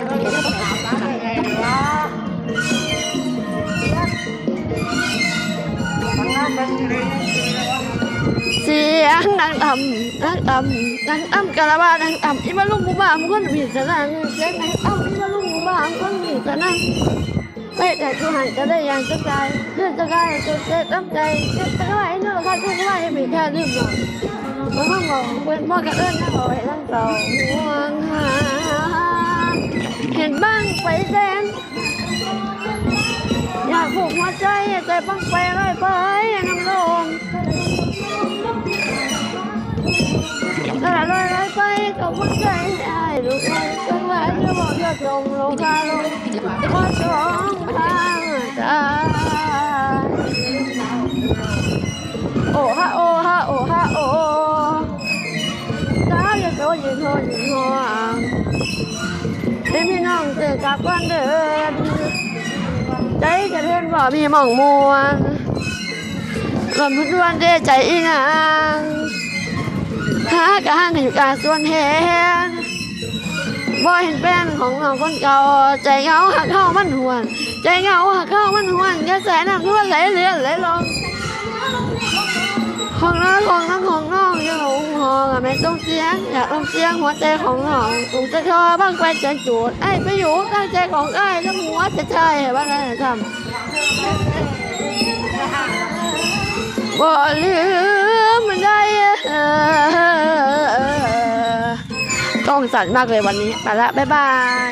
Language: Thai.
เสียงดังต่ำดังต่ำดังต่ำกะละบาดังต่ำอีมาลุงกูบ้ามึงคนมีสนังเสียงดังต่ำอีมาลุงกูบ้ามึงคนมีสนังไม่แต่กูหันจะได้อย่างจะใจเพื่อนจะได้จะเจ็บน้ำใจเจ็บจะได้เนื้อข้าจะได้ไม่แค่ลืมหน่อยมันก็งงเป็นพ่อกระเอื้อนนะเอาไว้ทั้งสองห่วง ไปแดนอยากผูกหัวใจใจบังไปร้อยไปน้ำลงกระลอยร้อยไปกับหัวใจไอ้ลูกไอ้จังหวะจะบอกยอดลงลงคาลงขอสอาอย่าโตยืนโทยืนห่วงเป็นพี่น้องเจอกับวันเดินใจจะเล่นบ่มีหม่องมวงลมพุทวันเดใจอีนางหากะห้างกันอยู่กางสวนแหนบ่เห็นแป้นของเราคนเก่าใจเหงาหักเข้ามันหวน ใจเหงาหักเข้ามันหวนกระแสน้ำท่วมไหลเรือไหลลง ต้องเสียงอยากลงเสียงหัวใจของน้องถูกจะทอบ้างไปจะจูดไอ้ไปอยู่ตั้งใจของไอ้แล้วหัวจะใช่บ้างไงทำบ่ลืมมันได้ต้องสั่นมากเลยวันนี้ไปละบ๊ายบาย